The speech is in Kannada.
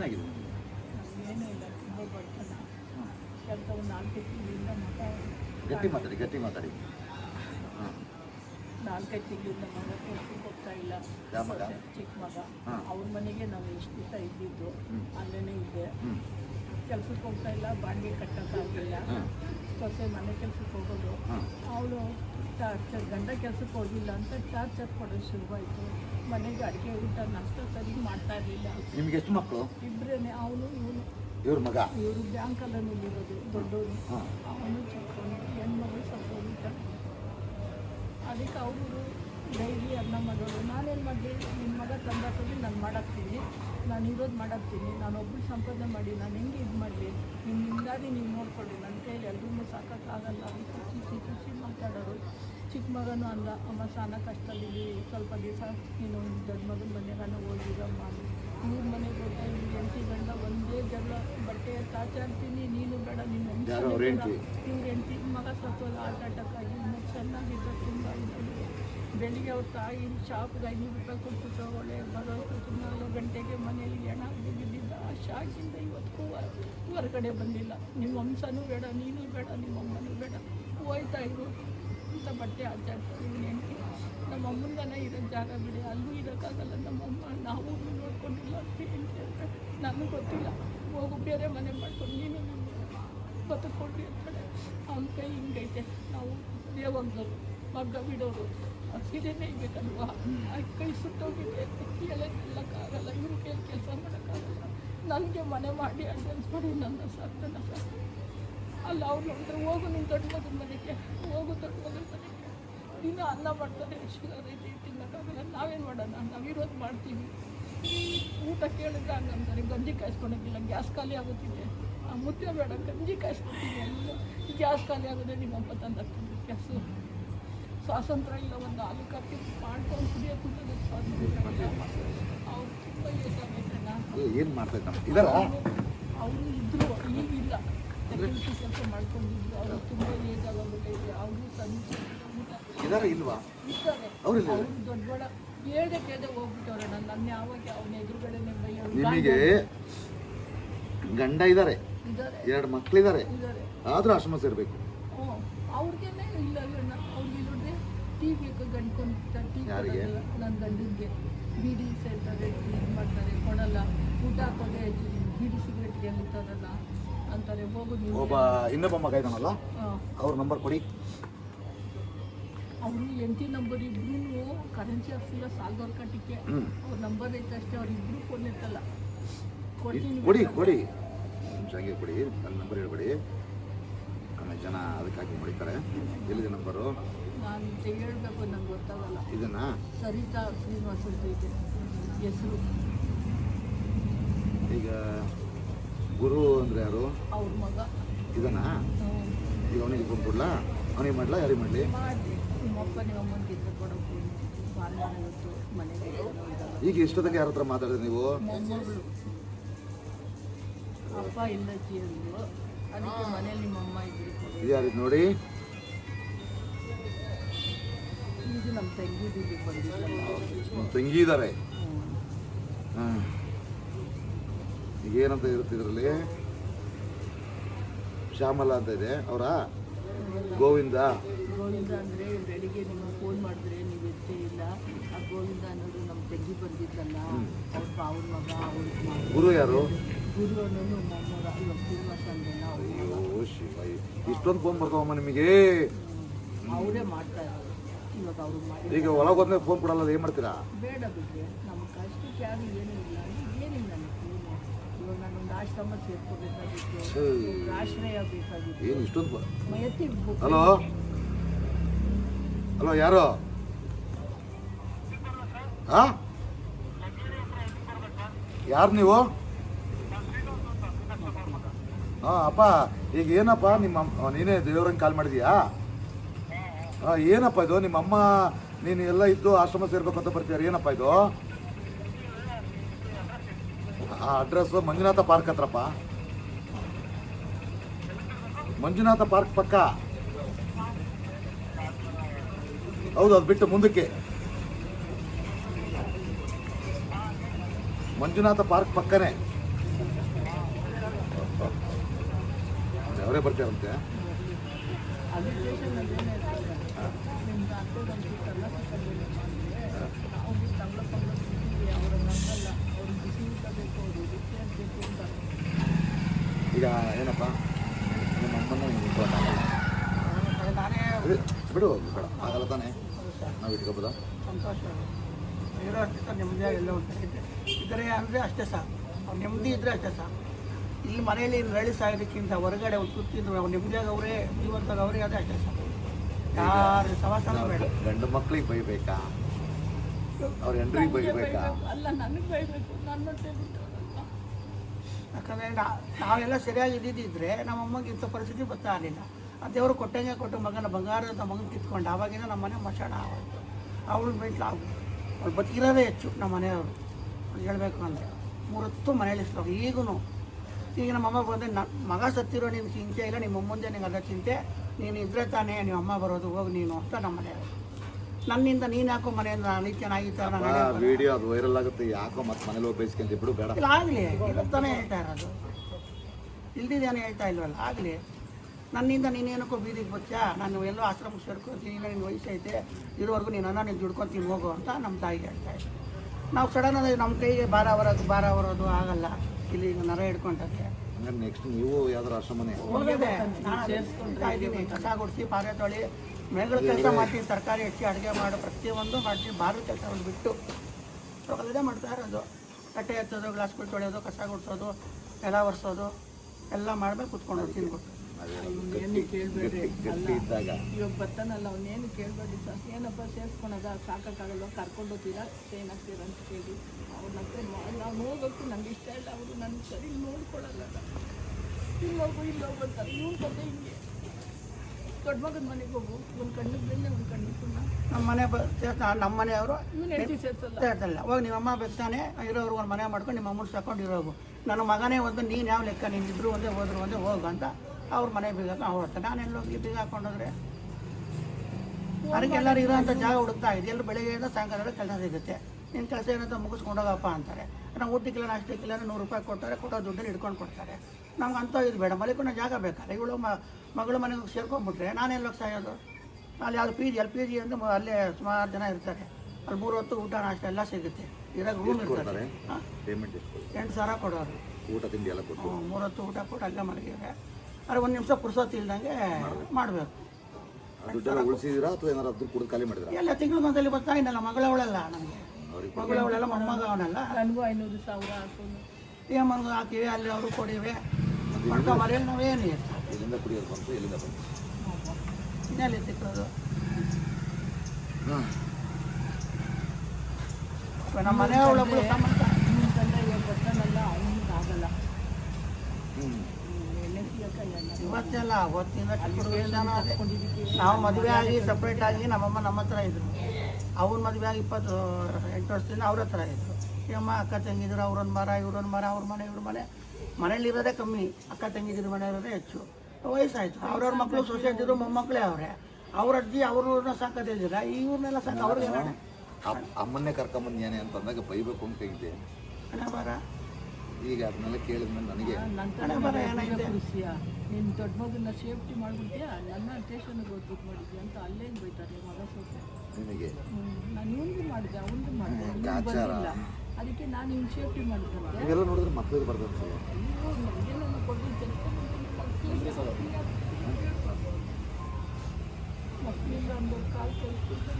ಏನಾಗಿದೆ? ಏನೂ ಇಲ್ಲ ತುಂಬ ಬಡತನ ಕೆಲಸ ಒಂದು ನಾಲ್ಕು ತಿಂಗಳಿಂದ ಮಗ ಗಟ್ಟಿ ಮಾತಾಡಿ ಗಟ್ಟಿ ಮಾತಾಡಿ. ಹಾಂ. ನಾಲ್ಕೈದು ತಿಂಗಳಿಂದ ಮಗ ಕೆಲ್ಸಕ್ಕೆ ಹೋಗ್ತಾ ಇಲ್ಲ. ಯಾವ ಮಗ? ಚಿಕ್ಕ ಮಗ. ಹಾ. ಅವ್ರ ಮನೆಗೆ ನಾವು ಎಷ್ಟು ದಿವಸ ಇದ್ದಿದ್ದು ಹ್ಮ್. ಅಲ್ಲೇ ಇದ್ದೆ ಹ್ಞೂ ಕೆಲ್ಸಕ್ಕೆ ಹೋಗ್ತಾ ಇಲ್ಲ ಬಾಡಿಗೆ ಕಟ್ಟೋಕ್ಕಾಗಲಿಲ್ಲ. ಹಾಂ. ಸೊಸೆ ಮನೆ ಕೆಲ್ಸಕ್ಕೆ ಹೋಗೋದು. ಅವಳು ಟಾರ್ಚರ್ ಗಂಡ ಕೆಲ್ಸಕ್ಕೆ ಹೋಗಿಲ್ಲ ಅಂತ ಟಾರ್ಚರ್ ಕೊಡೋದು ಶುರುವಾಯಿತು. ಮನೆಗೆ ಅಡುಗೆ ಊಟ ನಾಷ್ಟ ಸರಿ ಮಾಡ್ತಾ ಇರಲಿಲ್ಲ. ನಿಮ್ಗೆ ಎಷ್ಟು ಮಕ್ಕಳು? ಇಬ್ಬರೇನೆ ಅವನು ಇವನು. ಇವ್ರ ಮಗ? ಇವರು ಬ್ಯಾಂಕಲ್ಲೂ ಇರೋದು ದೊಡ್ಡವರು. ಅವನು ಚಿಕ್ಕವನು ಹೆಣ್ಮಗಳು ಸ್ವಲ್ಪ ಅದಕ್ಕೆ ಅವರು ಡೈಲಿ ಅನ್ನ ಮಾಡೋದು. ನಾನೇನು ಮಾಡಲಿ? ನಿಮ್ಮ ಮಗ ತಂದಾಕೋದು ನಾನು ಮಾಡಾಕ್ತೀನಿ. ನಾನು ಇರೋದು ಮಾಡಾಕ್ತೀನಿ. ನಾನು ಒಬ್ಬರು ಸಂಪಾದನೆ ಮಾಡಿ ನಾನು ಹೆಂಗೆ ಇದು ಮಾಡಲಿ? ನಿಮ್ಮಿಂದಾಗಿ ನೀವು ನೋಡ್ಕೊಳ್ಳಿ ನನ್ನ ಕೈಯಲ್ಲಿ ಎಲ್ರೂ ಸಾಕೋಕ್ಕಾಗಲ್ಲ. ಅಂತ ಚುಚ್ಚಿ ಚುಚ್ಚಿ ಮಾತಾಡೋರು. ಚಿಕ್ಕ ಮಗನೂ ಅಂದ ಅಮ್ಮ ಸಾನ ಕಷ್ಟದಲ್ಲಿ ಸ್ವಲ್ಪ ದಿವಸ ನೀನು ದೊಡ್ಡ ಮಗನ ಮನೆಗಾನ ಹೋಗಿರಮ್ಮ ಇವ್ರ ಮನೆಗೆ ಹೋಗ್ತಾ ನಿಮ್ಮ ಹೆಂಡತಿ ಗಂಡ ಒಂದೇ ಜಗಳ. ಬಟ್ಟೆ ತಾಚಾಡ್ತೀನಿ ನೀನು ಬೇಡ. ನಿನ್ನ ಹೆಂಡತಿ? ಇವ್ರ ಹೆಂಡತಿ ಮಗ ಸ್ವಲ್ಪ ಆಟ ಆಟಕ್ಕಾಗಿ. ಇನ್ನೂ ಚೆನ್ನಾಗಿದ್ದ ತುಂಬ ಇದ್ದಳು ಬೆಳಿಗ್ಗೆ ಅವ್ರ ತಾಯಿ ಶಾಪ್ಗೆ ಐನೂರು ರೂಪಾಯಿ ಕೊಟ್ಟು ತಗೊಳ್ಳೆ. ಬರೋದು ನಾಲ್ಕು ಗಂಟೆಗೆ ಮನೇಲಿ ಹೆಣ ಬಿದ್ದಿದ್ದ ಆ ಶಾಕಿಂದ ಇವತ್ತು ಹೊರಗಡೆ ಬಂದಿಲ್ಲ. ನಿಮ್ಮ ವಂಶನೂ ಬೇಡ, ನೀನು ಬೇಡ, ನಿಮ್ಮ ಅಮ್ಮನೂ ಬೇಡ. ಹೋಯ್ತಾ ಇರು ಅಂತ ಬಟ್ಟೆ ಆಚಾಡ್ತೀವಿ ಹೆಂಡತಿ ನಮ್ಮ ಅಮ್ಮನ ಇರೋ ಜಾಗ ಬಿಡಿ. ಅಲ್ಲೂ ಇರೋಕ್ಕಾಗಲ್ಲ. ನಮ್ಮಮ್ಮ ನಾವು ನೋಡ್ಕೊಂಡಿಲ್ಲ ಅಂತ ಹೇಳ್ತಾರೆ. ನನಗೆ ಗೊತ್ತಿಲ್ಲ. ಹೋಗು, ಬೇರೆ ಮನೆ ಮಾಡ್ಕೊಂಡು. ನೀನು ಬದುಕೊಡ್ರಿ ಅಂತಾಳೆ ಅವನ ಕೈ ಹಿಂಗೈತೆ. ನಾವು ದೇವಂಗರು ಮಗ್ಗ ಬಿಡೋರು ಹಸಿರೇನೆ ಇರ್ಬೇಕಲ್ವಾ? ಆ ಕೈ ಸುಟ್ಟೋಗಿದೆ ಹೇಳಕ್ಕಾಗಲ್ಲ ಇವ್ರ ಕೈ ಕೆಲಸ ಮಾಡೋಕ್ಕಾಗಲ್ಲ. ನನಗೆ ಮನೆ ಮಾಡಿ ಅಡ್ವಾನ್ಸ್ ಮಾಡಿ ನನ್ನ ಸಾಕ್ತಾನ ಸರ್ ಅಲ್ಲ ಅವ್ರು ನೋಡಿದ್ರೆ ಹೋಗು ನಿನ್ನ ದೊಡ್ಡ ಮಗನ ಮನೆಗೆ ಹೋಗು ದೊಡ್ಡ ಮಗನ ಮನೆಗೆ. ದಿನ ಅನ್ನ ಮಾಡ್ತಾರೆ ಶುಗರ್ ಐತಿ ತಿನ್ನೋಕ್ಕಾಗಲ್ಲ ನಾವೇನು ಮಾಡೋಣ? ನಾವಿರೋದು ಮಾಡ್ತೀವಿ. ಊಟ ಕೇಳಿದ್ರೆ ಹಂಗಂತಾರೆ. ಗಂಜಿ ಕಾಯಿಸ್ಕೊಳಕ್ಕಿಲ್ಲ ಗ್ಯಾಸ್ ಖಾಲಿ ಆಗುತ್ತಿದೆ. ಮುದ್ದೆ ಬೇಡ ಗಂಜಿ ಎಲ್ಲ. ಗ್ಯಾಸ್ ಖಾಲಿ ಆಗೋದೇ ನಿಮ್ಮಪ್ಪ ತಂದಾಗ್ತದೆ ಗ್ಯಾಸು. ಸ್ವಾತಂತ್ರ್ಯ ಇಲ್ಲ ಒಂದು ಹಾಲು ಕಾಫಿ ಮಾಡ್ಕೊಂಡು ಕುಡಿಯೋಕ್ಕೂ ಸ್ವಾತಂತ್ರ್ಯ ಅವ್ರು ತುಂಬ ನಾನು ಏನು ಮಾಡ್ತಾ ಇದ್ದಾನೆ ಇದಾರಾ ಅವರು ಇದ್ದರು ಈಗಿಲ್ಲ. ಟೆಕ್ನಿಕಲ್ ಕೆಲಸ ಮಾಡ್ಕೊಂಡಿದ್ರು ಅವರು ತುಂಬ ಏಜ್ ಆಗೋಗ್ಬಿಟ್ಟೈತೆ ಅವರು ಸಣ್ಣ ಊಟ. ಇಲ್ವಾ? ಇದ್ದಾರೆ. ಅವರು ದೊಡ್ಡ ಬೇಡ ಹೇಳ್ದೆ ಕೇಳ್ದೆ ಹೋಗ್ಬಿಟ್ಟವ್ರೆ. ನನ್ನ ಯಾವಾಗ ಅವನ ಎದುರುಗಡೆನೆ ಬೈಯೋರು ನಿಮಗೆ ಗಂಡ ಇದ್ದಾರೆ. ಎರಡು ಮಕ್ಕಳಿದ್ದಾರೆ. ಇದ್ದಾರೆ ಆದರೂ ಆಶ್ರಮ ಸೇರಬೇಕು. ಅವ್ರಿಗೇನೆ ಇಲ್ಲ ಅವ್ರಿಗೆ ಟೀ ಬೇಕು ಟೀ ಯಾರಿಗೆ? ನನ್ನ ಗಂಡನಿಗೆ ಬೀಡಿ ಸೇರ್ತಾರೆ ಇದು ಮಾಡ್ತಾರೆ ಕೊಡಲ್ಲ. ಊಟ ಹಾಕೋದೆ ಬೀಡಿ ಸಿಗರೇಟ್ಗೆ ಅಂತಾರಲ್ಲ ಅಂತಾರೆ. ಹೋಗೋದು ಒಬ್ಬ ಇನ್ನೊಬ್ಬ ಮಗ ಇದ್ದಾನಲ್ಲ? ಅವ್ರ ನಂಬರ್ ಕೊಡಿ. ಅವರು ಎಂಟಿ ನಂಬರ್ ಇಬ್ರು ಕರೆನ್ಸಿ ಹಾಕ್ಸಿಲ್ಲ ಸಾಲದವ್ರ ಕಟ್ಟಿಗೆ. ಅವ್ರ ನಂಬರ್ ಐತೆ ಅಷ್ಟೇ ಅವ್ರಿಬ್ರು ಕೊಡ್ಲಿಕ್ಕಲ್ಲ ಕೊಡ್ತೀನಿ ಕೊಡಿ ಕೊಡಿ. ನಿಮಿಷ ಹಂಗೆ ಕೊಡಿ ನನ್ನ ನಂಬರ್ ಹೇಳ್ಬಿಡಿ. ಆಮೇಲೆ ಜನ ಅದಕ್ಕೆ ಹಾಕಿ ಮಾಡಿದ್ದಾರೆ. ಎಲ್ಲಿದೆ ನಂಬರು ನಾನು ಹೇಳಬೇಕು ನಂಗೆ ಗೊತ್ತಾಗಲ್ಲ. ಇದನ್ನ? ಸರಿತಾ ಶ್ರೀನಿವಾಸ ಹೆಸರು. ಈಗ ಗುರು ಅಂದರೆ ಯಾರು? ಅವ್ರ ಮಗ. ಇದನ್ನ. ಈಗ ಅವನಿಗೆ ಫೋನ್ ಕೊಡ್ಲಾ? ಅವನಿಗೆ ಮಾಡ್ಲ? ಯಾರಿಗೆ ಮಾಡಲಿ? ಮಾಡಿ ನಿಮ್ಮಪ್ಪ ಕೊಡೋಕೆ ಭಾನುವಾರ ಇವತ್ತು ಮನೆಗೆ. ಈಗ ಇಷ್ಟೊತ್ತಿಗೆ ಯಾರ ಹತ್ರ ಮಾತಾಡಿದ್ರೆ ನೀವು? ಅಪ್ಪ ಇಲ್ಲ ಅಂದ್ರು ಅದಕ್ಕೆ ಮನೇಲಿ ನಿಮ್ಮಮ್ಮ ಇದ್ರು ಕೊಡು. ನೋಡಿ? ಇದು ನಮ್ಮ ತಂಗಿ ಇದ್ದಾರೆ ಹ್ಮ್. ಈಗ ಏನಂತ ಇರುತ್ತೆ ಇದರಲ್ಲಿ? ಶ್ಯಾಮಲ ಅಂತ ಇದೆ. ಅವರ? ಗೋವಿಂದ? ಗೋವಿಂದ ಅಂದರೆ ಬೆಳಿಗ್ಗೆ ನಿಮಗೆ ಫೋನ್ ಮಾಡಿದ್ರೆ ನೀವು ಎತ್ತೇ ಇಲ್ಲ. ಆ ಗೋವಿಂದ ಅನ್ನೋದು ನಮ್ಮ ತಂಗಿ ಬಂದಿದ್ದಲ್ಲ. ಅವ್ರ ಅವ್ರ ಮಗ ಅವ್ರ ಮಗ ಗುರು ಯಾರು? ಶಿವ ಇಷ್ಟೊಂದು ಫೋನ್ ಬರ್ತಾವಮ್ಮ ನಿಮಗೆ? ಅವರೇ ಮಾಡ್ತಾ ಇರೋದು ಇವಾಗ ಅವರು ಮಾಡಿ ಈಗ ಫೋನ್ ಕೊಡಲ್ಲ ಏನು ಮಾಡ್ತೀರಾ? ಬೇಡ ಬಿಡ್ರಿ ನಮ್ಮ ಕಷ್ಟಕ್ಕೆ ಯಾರು ಏನೂ ಇಲ್ಲ ಏನಿಲ್ಲ ನನಗೆ ಇವಾಗ ನಾನೊಂದು ಆಶ್ರಮ ಸೇರ್ಕೋಬೇಕಾಗಿತ್ತು ಛೇ. ಒಂದು ಆಶ್ರಯ ಬೇಕಾಗಿತ್ತು. ಏನು ಇಷ್ಟೊಂದು ಹಲೋ ಹಲೋ ಯಾರು? ಹಾ? ಯಾರು ನೀವು? ಹಾಂ ಅಪ್ಪ ಈಗ ಏನಪ್ಪ ನಿಮ್ಮ ನೀನೇ ದೇವ್ರಂಗೆ ಕಾಲ್ ಮಾಡಿದ್ಯಾ? ಹಾಂ ಏನಪ್ಪ ಇದು? ನಿಮ್ಮ ಅಮ್ಮ ನೀನು ಎಲ್ಲ ಇದ್ದು ಆಶ್ರಮ ಸೇರ್ಬೇಕಂತ ಬರ್ತೀಯಾರ ಏನಪ್ಪ ಇದು? ಅಡ್ರೆಸ್ ಮಂಜುನಾಥ ಪಾರ್ಕ್ ಹತ್ರಪ್ಪ. ಮಂಜುನಾಥ ಪಾರ್ಕ್ ಪಕ್ಕ. ಹೌದು ಅದು ಬಿಟ್ಟು ಮುಂದಕ್ಕೆ. ಮಂಜುನಾಥ ಪಾರ್ಕ್ ಪಕ್ಕನೇ ಅವರೇ ಬರ್ತಾರಂತೆ ಅಪ್ಲಿಕೇಶನ್ ಅದೇನೇ ನಿಮ್ದು ಅರ್ಥ ಬಂದಿತ್ತಲ್ಲ ನಾವು ತಂಗ್ಳ ತಂಗ್ಳ ತಿಂತೀವಿ ಅವರ ನಂಬಲ್ಲ ಅವ್ರು ಬಿಸಿ ಊಟ ಬೇಕು ಅವರು ರುಚಿ ಆಗಬೇಕು ಬರ್ತಾರಂತೆ. ಈಗ ಏನಪ್ಪ? ನಿಮ್ಮ ಅಮ್ಮನ ಬಿಡು, ಬೇಡ. ಆಗಲ್ಲ ತಾನೇ. ನಾವು ಇಟ್ಕೋಬೋದಾ? ಸಂತೋಷ. ಇರೋ ಅಷ್ಟೇ ಸರ್ ನೆಮ್ಮದಿಯಾಗಿ ಎಲ್ಲ ಹೋಗ್ತಾರೆ ಇದ್ರೆ ಅಂದರೆ ಅಷ್ಟೇ ಸರ್ ಅವ್ರು ನೆಮ್ಮದಿ ಇದ್ದರೆ ಅಷ್ಟೇ ಸಾಕು. ಇಲ್ಲಿ ಮನೆಯಲ್ಲಿ ನರಳಿ ಸಾಯೋದಕ್ಕಿಂತ ಹೊರಗಡೆ ಒಂದು ಕೂತಿದ್ರು ಅವ್ರು ನೆಮ್ಮದಿಯಾಗಿ ಅವರೇ ಜೀವಂತಾಗ ಅವರೇ ಅದೇ ಸಾಕು ಯಾರು ಸವಾಸನ ಬೇಡ. ಗಂಡು ಮಕ್ಳಿಗೆ ಬೈಬೇಕಾ? ಅವ್ರ ಹೆಂಡ್ರಿಗೆ ಬೈಬೇಕಾ. ಅಲ್ಲ ನನಗೆ ಬೈಬೇಕು. ನನ್ನ ಯಾಕಂದ್ರೆ ನಾವೆಲ್ಲ ಸರಿಯಾಗಿ ಇದ್ದಿದ್ದಿದ್ರೆ ನಮ್ಮ ಅಮ್ಮಗೆ ಇಂಥ ಪರಿಸ್ಥಿತಿ ಬರ್ತಾ ಇರಲಿಲ್ಲ. ಆ ದೇವರು ಕೊಟ್ಟಂಗೆ ಕೊಟ್ಟು ಮಗನ ಬಂಗಾರದ ಮಗನ ಕಿತ್ಕೊಂಡು ಆವಾಗಿನ ನಮ್ಮ ಮನೆ ಮಶಾಣ ಆಗೋಯ್ತು. ಅವಳು ಮೆಂಟ್ಲು ಆಗು ಅವ್ಳು ಬದುಕಿರೋದೇ ಹೆಚ್ಚು ನಮ್ಮ ಮನೆಯವರು. ಹೇಳಬೇಕು ಅಂದರೆ ಮೂರತ್ತು ಮನೇಲಿ ಸ್ಲೋ ಈಗೂ ಈಗ ನಮ್ಮ ಅಮ್ಮ ಬಂದರೆ ನ ಮಗ ಸತ್ತಿರೋ ನಿನ್ನ ಚಿಂತೆ ಇಲ್ಲ ನಿಮ್ಮ ಮುಂದೆ ನಿಂಗೆ ಅದ ಚಿಂತೆ. ನೀನು ಇದ್ರೆ ತಾನೇ ನಿಮ್ಮ ಅಮ್ಮ ಬರೋದು ಹೋಗಿ ನೀನು ಅಂತ ನಮ್ಮ ಮನೆಯವರು ನನ್ನಿಂದ ನೀನು ಯಾಕೋ ಮನೆಯಿಂದ ನೀ ಚೆನ್ನಾಗಿತ್ತು ನಾನು ವಿಡಿಯೋ ಅದು ವೈರಲ್ ಆಗುತ್ತೆ ಯಾಕೋ ಮತ್ತೆ ಮನೇಲಿ ಹೋಗಿ ಬೈಸ್ಕೊಂತ ಬಿಡು ಬೇಡ. ಇಲ್ಲ ಆಗಲಿ ಇರುತ್ತಾನೆ ಹೇಳ್ತಾ ಇರೋದು. ಇಲ್ದಿದ್ದೇನೆ ಹೇಳ್ತಾ ಇಲ್ವಲ್ಲ ಆಗಲಿ. ನನ್ನಿಂದ ನೀನೇನಕ್ಕೋ ಬೀದಿಗೆ ಬಚ್ಚಾ ನಾನು ಎಲ್ಲೋ ಆಶ್ರಮ ಸೇರ್ಕೊತೀನಿ ನಿನ್ನ ವಯಸ್ಸೈತೆ ಇರೋವರೆಗೂ ನೀನು ಅನ್ನ ನೀನು ದುಡ್ಕೊತೀನಿ ಹೋಗು ಅಂತ ನಮ್ಮ ತಾಯಿಗೆ ಹೇಳ್ತಾ ಇದ್ದೆ ನಾವು ಸಡನ್ ಆಗಿ ನಮ್ಮ ಕೈಗೆ ಭಾರ ಬರೋದು ಭಾರ ಬರೋದು ಆಗಲ್ಲ. ಇಲ್ಲಿ ಈಗ ನರ ಹಿಡ್ಕೊಂಡಕ್ಕೆ ಹಂಗಾರೆ ನೆಕ್ಸ್ಟ್ ನೀವು ಯಾವ್ದಾರು ಆಶ್ರಮನೆ? ನಾನು ಇದ್ದೀನಿ. ಕಸ ಗುಡಿಸಿ ಪಾರೆ ತೊಳಿ. ಮೇಗಳ ಕೆಲಸ ಮಾಡ್ತೀನಿ ತರಕಾರಿ ಹೆಚ್ಚಿ ಅಡುಗೆ ಮಾಡು. ಪ್ರತಿಯೊಂದು ಮಾಡ್ತೀವಿ. ಬಾರು ಕೆಲಸವನ್ನು ಬಿಟ್ಟು. ಅದೇ ಮಾಡ್ತಾ ಇರೋದು. ತಟ್ಟೆ ಎತ್ತೋದು ಗ್ಲಾಸ್ ಬಿಟ್ಟು ತೊಳೆಯೋದು ಕಸ ಗುಡಿಸೋದು ನೆಲ ಒರೆಸೋದು ಎಲ್ಲ ಮಾಡ್ಬೇಕು ಕುತ್ಕೊಂಡು ಹೋಗ್ತೀನಿ ಕೊಟ್ಟು. ಏನು ಕೇಳಬೇಡ್ರಿ. ಇವಾಗ ಬರ್ತಾನಲ್ಲ ಅವನೇನು ಕೇಳಬೇಡಿ ಸರ್ ಏನಪ್ಪ ಸೇರಿಸ್ಕೊಳದ? ಸಾಕಾಗಲ್ವ ಕರ್ಕೊಂಡು ಹೋಗ್ತೀರಾ? ಏನಾಗ್ತೀರಾ ಅಂತ ಕೇಳಿ. ಅವ್ರನ್ನ ನಾವು ನೋಡಬೇಕು. ನಂಗೆ ಇಷ್ಟ ಇಲ್ಲ. ಅವರು ನನ್ನ ಸರಿ ನೋಡ್ಕೊಳಲ್ಲ ಇಲ್ಲೋಗು ಇಲ್ಲೋಗು ಅಂತ. ಇವ್ನು ಕತೆ ಹಿಂಗೆ. ದೊಡ್ಡ ಮಗನ ಮನೆಗೆ ಹೋಗು. ಒಂದು ಕಣ್ಣಿಗೆ ಬೆಣ್ಣೆ ಒಂದು ಕಣ್ಣಿಗೆ ಸುಣ್ಣ. ನಮ್ಮ ಮನೆ ಬ ಸೇರ್ತಾ- ನಮ್ಮ ಮನೆಯವರು ಇವನು ಹೆಂಡತಿ ಸೇರ್ಸಲ್ಲ. ಹೇಳ್ತಲ್ಲ ಹೋಗಿ ನಿಮ್ಮ ಅಮ್ಮ ಬೆತ್ತಾನೆ ಇರೋರು ಒಂದು ಮನೆ ಮಾಡ್ಕೊಂಡು ನಿಮ್ಮ ಅಮ್ಮನ ಸಾಕೊಂಡು ಇರೋಗು. ನನ್ನ ಮಗನೇ ಒಂದು ನೀನು ಯಾವ ಲೆಕ್ಕ? ನೀನು ಇದ್ರು ಒಂದೇ ಹೋದ್ರು ಒಂದೇ ಹೋಗು ಅಂತ ಅವ್ರ ಮನೆ ಬೀಗ ನಾವು ಹೇಳ್ತಾರೆ ನಾನು ಎಲ್ಲೋಗಿ ಬೀಗ ಹಾಕೊಂಡೋದ್ರೆ ಅದಕ್ಕೆ ಎಲ್ಲರೂ ಇರೋಂಥ ಜಾಗ ಹುಡುಕ್ತಾ ಇದೆ ಎಲ್ಲರೂ ಬೆಳಿಗ್ಗೆಯಿಂದ ಸಾಯಂಕಾಲ ಕೆಲಸ ಸಿಗುತ್ತೆ. ನಿನ್ನ ಕೆಲಸ ಏನಂತ ಮುಗಿಸ್ಕೊಂಡೋಗಪ್ಪ ಅಂತಾರೆ. ನಾವು ಊಟಕ್ಕಿಲ್ಲ ನಾಷ್ಟಕ್ಕಿಲ್ಲ ನೂರು ರೂಪಾಯಿ ಕೊಡ್ತಾರೆ ಕೊಡೋ ದುಡ್ಡನ್ನು ಇಟ್ಕೊಂಡು ಕೊಡ್ತಾರೆ. ನಮ್ಗೆ ಅಂತ ಇದು ಬೇಡ. ಮಲಿಕೊಂಡ ಜಾಗ ಬೇಕಲ್ಲ. ಇವಳು ಮ ಮಗಳು ಮನೆಗೆ ಸೇರ್ಕೊಂಡ್ಬಿಟ್ರೆ ನಾನೆಲ್ಲೋಗಿ ಸಾಯೋದು? ಅಲ್ಲಿ ಯಾವ್ದು ಪಿ ಜಿ ಅಲ್ಲಿ ಪಿ ಜಿ ಅಂದ್ರೆ ಅಲ್ಲೇ ಸುಮಾರು ಜನ ಇರ್ತಾರೆ. ಅಲ್ಲಿ ಮೂರು ಹೊತ್ತು ಊಟ ನಾಷ್ಟ ಎಲ್ಲ ಸಿಗುತ್ತೆ. ಇರಾಗ ರೂಮ್ ಇರ್ತಾರೆ ಎಂಟು ಸಾವಿರ ಕೊಡೋರು. ಊಟ ತಿಂಡಿ ಎಲ್ಲ ಕೊಟ್ಟು? ಮೂರು ಹೊತ್ತು ಊಟ ಕೊಟ್ಟು ಅಲ್ಲೇ ಮಲಗಿದ್ರೆ. ಆದರೆ ಒಂದು ನಿಮಿಷ ಪುರ್ಸೊತ್ತು ಇಲ್ದಂಗೆ ಮಾಡಬೇಕು. ದುಡ್ಡೆಲ್ಲ ಉಳಿಸಿದಿರಾ ಅಥವಾ ಏನಾರು ಅದ್ರ ಕುಡಿದು ಖಾಲಿ ಮಾಡಿದ್ರಾ? ಎಲ್ಲ ತಿಂಗಳಿಗೊಂದಲ್ಲಿ ಬರ್ತಾ ಇದ್ದಲ್ಲ ಮಗಳವಳೆಲ್ಲ ನನಗೆ ಅವ್ರಿಗೆ ಮಗಳವಳೆಲ್ಲ ಮೊಮ್ಮಗ ಅವನಲ್ಲ. ನನಗೂ ಐನೂರು ಸಾವಿರ ಹಾಕೊಂಡು. ಏ ಮನ್ಗೆ ಹಾಕಿವೆ ಅಲ್ಲಿ ಅವರು ಕೊಡಿವೆ. ಮಾಡ್ಕೊಂಬರಿ ನಾವೇನು ಎಲ್ಲಿಂದ ಕುಡಿಯೋದು ಬಂತು ಎಲ್ಲಿಂದ ಬಂತು? ಇನ್ನೆಲ್ಲಿ ಸಿಕ್ಕೋದು ಹಾಂ. ನಮ್ಮ ಮನೆಯವಳೊಬ್ಬಳು ಸಂಬಂಧ. ನಿಮ್ಮ ತಂದೆ ಇವಾಗ ಬರ್ತಾನಲ್ಲ ಅವನಿಗೆ ಆಗಲ್ಲ. ಹ್ಞೂ ಇವತ್ತೆಲ್ಲ ಅದೇ. ನಾವು ಮದುವೆ ಆಗಿ ಸಪ್ರೇಟ್ ಆಗಿ ನಮ್ಮಮ್ಮ ನಮ್ಮ ಹತ್ರ ಇದ್ರು. ಅವ್ರ ಮದುವೆ ಆಗಿ ಇಪ್ಪತ್ತು ಎಂಟು ವರ್ಷದಿಂದ ಅವ್ರ ಹತ್ರ ಇದ್ರು. ಈ ಅಮ್ಮ ಅಕ್ಕ ತಂಗಿದ್ರು ಅವ್ರೊಂದು ಮರ ಇವ್ರೊಂದು ಮರ ಅವ್ರ ಮನೆ ಇವ್ರ ಮನೆ. ಮನೇಲಿ ಇರೋದೇ ಕಮ್ಮಿ. ಅಕ್ಕ ತಂಗಿದ್ರ ಮನೆ ಇರೋದೇ ಹೆಚ್ಚು. ವಯಸ್ಸಾಯ್ತು. ಅವ್ರವ್ರ ಮಕ್ಕಳು ಸೊಸೈಟಿದ್ರು ಮೊಮ್ಮಕ್ಕಳೇ ಅವರೇ. ಅವ್ರ ಅಜ್ಜಿ ಅವ್ರನ್ನ ಸಾಕೋದಿಲ್ದಿರ ಇವ್ರನ್ನೆಲ್ಲ ಸಾಕು ಅವ್ರಿಗೆ ಅಮ್ಮನ್ನೇ ಕರ್ಕೊಂಬಂದ್ಯಾನೆ ಅಂತ ಅಂದಾಗ ಬೈಬೇಕು ಅಂತ ಇದ್ದೆ ಅಣ್ಣ ಬರ ಈಗ ಅದನ್ನೆಲ್ಲ ಕೇಳಿದ್ಮೇಲೆ ನನಗೆ ನನ್ನ ದೊಡ್ಡ ಮಗನ ಸೇಫ್ಟಿ ಮಾಡ್ಬಿಡ್ತೀಯಾ? ನನ್ನ ಸ್ಟೇಷನ್ಗೆ ಬುಕ್ ಮಾಡಿದ್ಯಾ ಅಂತ ಅಲ್ಲೇ ಬೈತಾರೆ ಮಗ ಸೋತೆ ನಿನಗೆ? ನಾನು ಇವನಿಗೆ ಮಾಡಿದೆ ಅವನಿಗೆ ಮಾಡಿದೆ. ಬಂದಿಲ್ಲ. ಅದಕ್ಕೆ ನಾನು ಇವ್ನು ಸೇಫ್ಟಿ ಮಾಡಿದ್ದೆ ಇವೆಲ್ಲ ನೋಡಿದ್ರೆ ಮಕ್ಕಳಿಗೆ ಬರ್ತದೆ ಕೊಟ್ಟು ಮಕ್ಕಳಿಂದ ಒಂದು ಕಾಲು ಕಳಿಸ್ಬಿಟ್ಟು